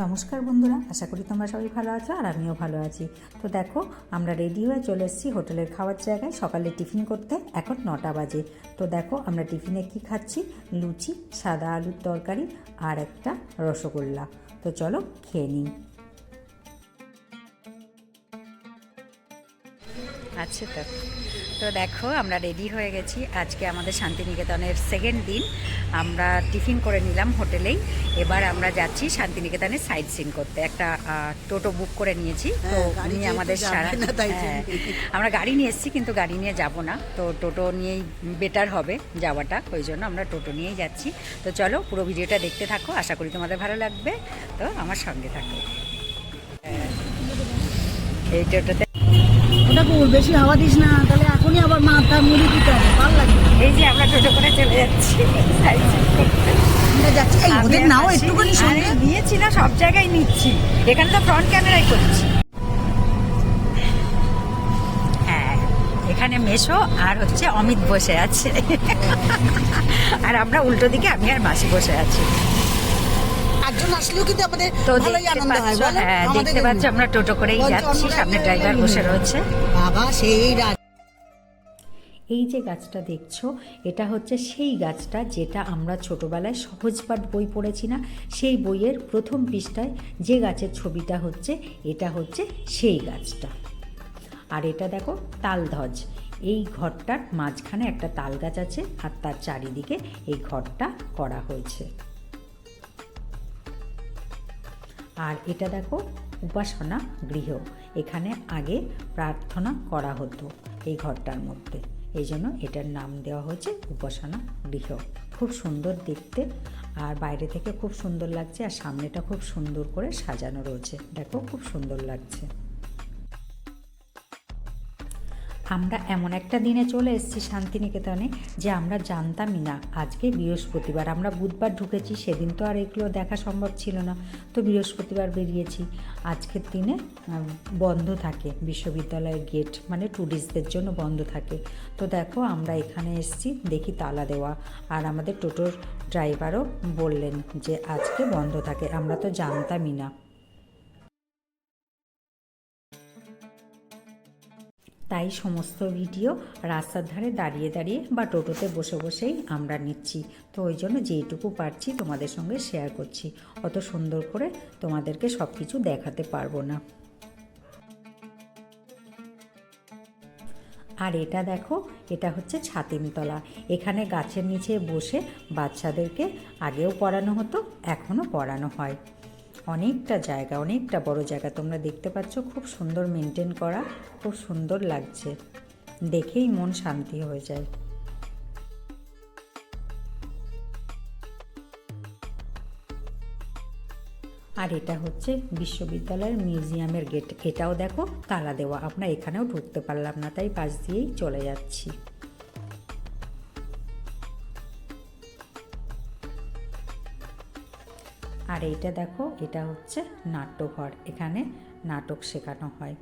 নমস্কার বন্ধুরা, আশা করি তোমরা সবাই ভালো আছো আর আমিও ভালো আছি। তো দেখো, আমরা রেডি হয়ে চলে এসেছি হোটেলের খাওয়ার জায়গায়। সকালে টিফিন করতে এখন নটা বাজে। তো দেখো, আমরা টিফিনে কি খাচ্ছি? লুচি, সাদা আলুর তরকারি আর একটা রসগোল্লা। তো চলো খেয়ে নিই। আচ্ছা তো দেখো আমরা রেডি হয়ে গেছি। আজকে আমাদের শান্তিনিকেতনের সেকেন্ড দিন। আমরা টিফিন করে নিলাম হোটেলেই। এবার আমরা যাচ্ছি শান্তিনিকেতনের সাইড সিন করতে। একটা টোটো বুক করে নিয়েছি। তো হ্যাঁ, উনি আমাদের সারা হ্যাঁ, আমরা গাড়ি নিয়ে এসেছি কিন্তু গাড়ি নিয়ে যাব না। তো টোটো নিয়েই বেটার হবে যাওয়াটা। ওই জন্য আমরা টোটো নিয়েই যাচ্ছি। তো চলো পুরো ভিডিওটা দেখতে থাকো। আশা করি তোমাদের ভালো লাগবে। তো আমার সঙ্গে থাকো। এই টোটোতে ওটা বেশি হাওয়া দিস না তাহলে এখনই আবার মাথা মুড়ি দিতে হবে ভালো লাগবে এই যে আমরা টোটো করে চলে যাচ্ছি সাইড সিন করতে। আমরা যাচ্ছি এই ওদের নাও একটুখানি সঙ্গে নিয়েছি না সব জায়গায় নিচ্ছি। এখানে তো ফ্রন্ট ক্যামেরাই করছি। হ্যাঁ এখানে মেশো আর হচ্ছে অমিত বসে আছে। আর আমরা উল্টো দিকে আমি আর মাসি বসে আছি। একজন আসলেও কিন্তু আমাদের তো ভালোই আনন্দ হয়। বলো হ্যাঁ দেখতে পাচ্ছ আমরা টোটো করেই যাচ্ছি সামনে ড্রাইভার বসে রয়েছে। বাবা সেই রাত এই যে গাছটা দেখছ এটা হচ্ছে সেই গাছটা যেটা আমরা ছোটবেলায় সহজপাঠ বই পড়েছি না? সেই বইয়ের প্রথম পৃষ্ঠায় যে গাছের ছবিটা হচ্ছে এটা হচ্ছে সেই গাছটা। আর এটা দেখো তালধ্বজ। এই ঘরটার মাঝখানে একটা তাল গাছ আছে আর তার চারিদিকে এই ঘরটা করা হয়েছে। আর এটা দেখো উপাসনা গৃহ। এখানে আগে প্রার্থনা করা হতো এই ঘরটার মধ্যে। এই জন্য এটার নাম দেওয়া হয়েছে উপাসনা গৃহ। খুব সুন্দর দেখতে আর বাইরে থেকে খুব সুন্দর লাগছে আর সামনেটা খুব সুন্দর করে সাজানো রয়েছে। দেখো খুব সুন্দর লাগছে। আমরা এমন একটা দিনে চলে এসেছি শান্তিনিকেতনে যে আমরা জানতামই না। আজকে বৃহস্পতিবার, আমরা বুধবার ঢুকেছি, সেদিন তো আর এগুলো দেখা সম্ভব ছিল না। তো বৃহস্পতিবার বেরিয়েছি। আজকের দিনে বন্ধ থাকে। বিশ্ববিদ্যালয়ের গেট মানে ট্যুরিস্টদের জন্য বন্ধ থাকে। তো দেখো, আমরা এখানে এসেছি, দেখি তালা দেওয়া। আর আমাদের টোটোর ড্রাইভারও বললেন যে, আজকে বন্ধ থাকে। আমরা তো জানতামই না। তাই সমস্ত ভিডিও রাস্তার ধারে দাঁড়িয়ে দাঁড়িয়ে বা টোটোতে বসে বসেই আমরা নিচ্ছি। তো ওই জন্য যেইটুকু পারছি তোমাদের সঙ্গে শেয়ার করছি। অত সুন্দর করে তোমাদেরকে সব কিছু দেখাতে পারব না। আর এটা দেখো, এটা হচ্ছে ছাতিমতলা। এখানে গাছের নিচে বসে বাচ্চাদেরকে আগেও পড়ানো হতো, এখনও পড়ানো হয়। অনেকটা জায়গা, অনেকটা বড় জায়গা। তোমরা দেখতে পাচ্ছ খুব সুন্দর মেনটেন করা, খুব সুন্দর লাগছে। দেখেই মন শান্তি হয়ে যায়। আর এটা হচ্ছে বিশ্ববিদ্যালয়ের মিউজিয়ামের গেট এটাও দেখো, তালা দেওয়া। আমরা এখানেও ঢুকতে পারলাম না, তাই পাশ দিয়েই চলে যাচ্ছি। আর এইটা দেখো এটা হচ্ছে নাট্যঘর। এখানে নাটক শেখানো হয়।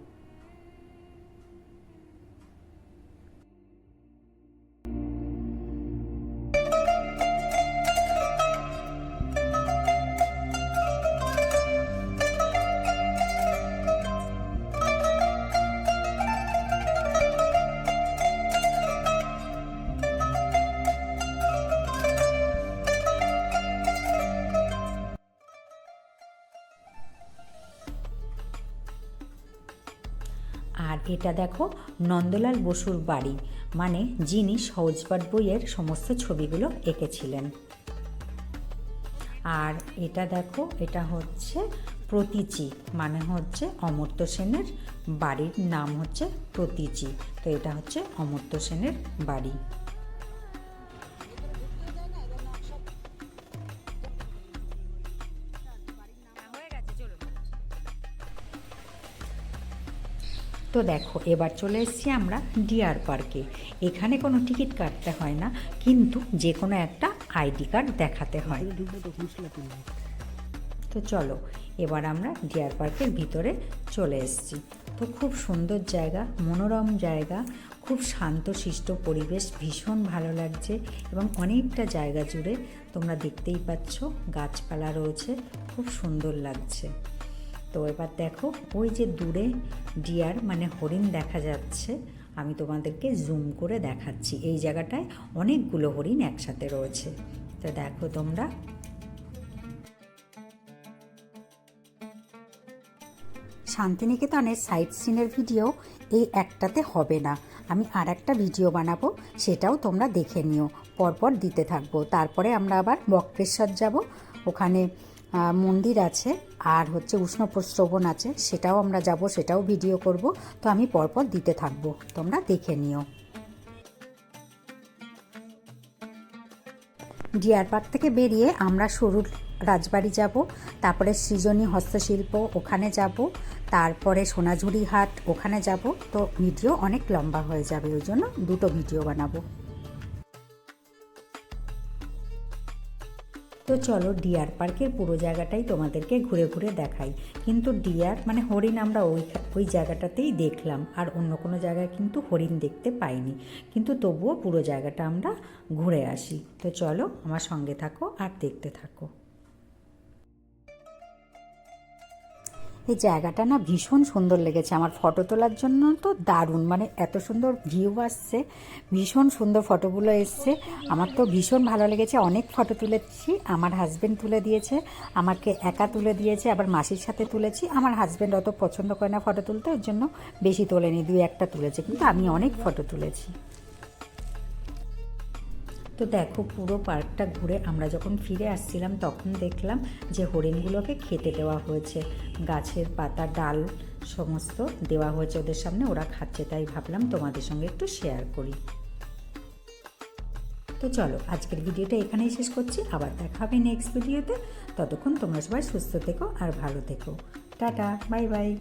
এটা দেখো নন্দলাল বসুর বাড়ি মানে যিনি সহজপাঠ বইয়ের সমস্ত ছবিগুলো এঁকেছিলেন। আর এটা দেখো, এটা হচ্ছে প্রতীচি মানে হচ্ছে অমর্ত্য সেনের বাড়ির নাম হচ্ছে প্রতীচি, তো এটা হচ্ছে অমর্ত্য সেনের বাড়ি। তো দেখো, এবার চলে এসেছি আমরা ডিয়ার পার্কে। এখানে কোনো টিকিট কাটতে হয় না, কিন্তু যে কোনো একটা আইডি কার্ড দেখাতে হয়। তো চলো, এবার আমরা ডিয়ার পার্কের ভিতরে চলে এসেছি। তো খুব সুন্দর জায়গা, মনোরম জায়গা, খুব শান্তশিষ্ট পরিবেশ, ভীষণ ভালো লাগছে এবং অনেকটা জায়গা জুড়ে তোমরা দেখতেই পাচ্ছ, গাছপালা রয়েছে, খুব সুন্দর লাগছে। তো এবার দেখো, ওই যে দূরে ডিয়ার মানে হরিণ দেখা যাচ্ছে, আমি তোমাদেরকে জুম করে দেখাচ্ছি। এই জায়গাটায় অনেকগুলো হরিণ একসাথে রয়েছে। তো দেখো তোমরা। শান্তিনিকেতনের সাইট সিনের ভিডিও এই একটাতে হবে না। আমি আর একটা ভিডিও বানাবো, সেটাও তোমরা দেখে নিও। পরপর দিতে থাকব। তারপরে আমরা আবার বক্রেশ্বর যাব। ওখানে মন্দির আছে আর হচ্ছে উষ্ণ প্রস্রবণ আছে। সেটাও আমরা যাব, সেটাও ভিডিও করব। তো আমি পরপর দিতে থাকব। তোমরা দেখে নিও। ডিয়ার পার্ক থেকে বেরিয়ে আমরা সরুর রাজবাড়ি যাব, তারপরে সৃজনী হস্তশিল্প ওখানে যাব, তারপরে সোনাঝুরি হাট ওখানে যাব। তো ভিডিও অনেক লম্বা হয়ে যাবে, ওই জন্য দুটো ভিডিও বানাবো। তো চলো ডিয়ার পার্কের পুরো জায়গাটাই তোমাদেরকে ঘুরে ঘুরে দেখাই। কিন্তু ডিয়ার মানে হরিণ আমরা ওই ওই জায়গাটাতেই দেখলাম, আর অন্য কোনো জায়গায় কিন্তু হরিণ দেখতে পাইনি। কিন্তু তবুও পুরো জায়গাটা আমরা ঘুরে আসি। তো চলো আমার সঙ্গে থাকো আর দেখতে থাকো। এই জায়গাটা না ভীষণ সুন্দর লেগেছে। আমার ফটো তোলার জন্য তো দারুণ মানে এত সুন্দর ভিউ আসছে, ভীষণ সুন্দর ফটোগুলো এসছে। আমার তো ভীষণ ভালো লেগেছে। অনেক ফটো তুলেছি, আমার হাজব্যান্ড তুলে দিয়েছে, আমাকে একা তুলে দিয়েছে, আবার মাসির সাথে তুলেছি। আমার হাজব্যান্ড অত পছন্দ করে না ফটো তুলতে, ওর জন্য বেশি তোলেনি, দুই একটা তুলেছে, কিন্তু আমি অনেক ফটো তুলেছি। তো দেখো পুরো পার্কটা ঘুরে আমরা যখন ফিরে আসছিলাম, তখন দেখলাম যে হরিণগুলোকে খেতে দেওয়া হয়েছে। গাছের পাতা, ডাল সমস্ত দেওয়া হয়েছে ওদের সামনে, ওরা খাচ্ছে তাই ভাবলাম তোমাদের সঙ্গে একটু শেয়ার করি। তো চলো, আজকের ভিডিওটা এখানেই শেষ করছি। আবার দেখা হবে নেক্সট ভিডিওতে ততক্ষণ তোমরা সবাই সুস্থ থেকো আর ভালো থেকো। Tata bye bye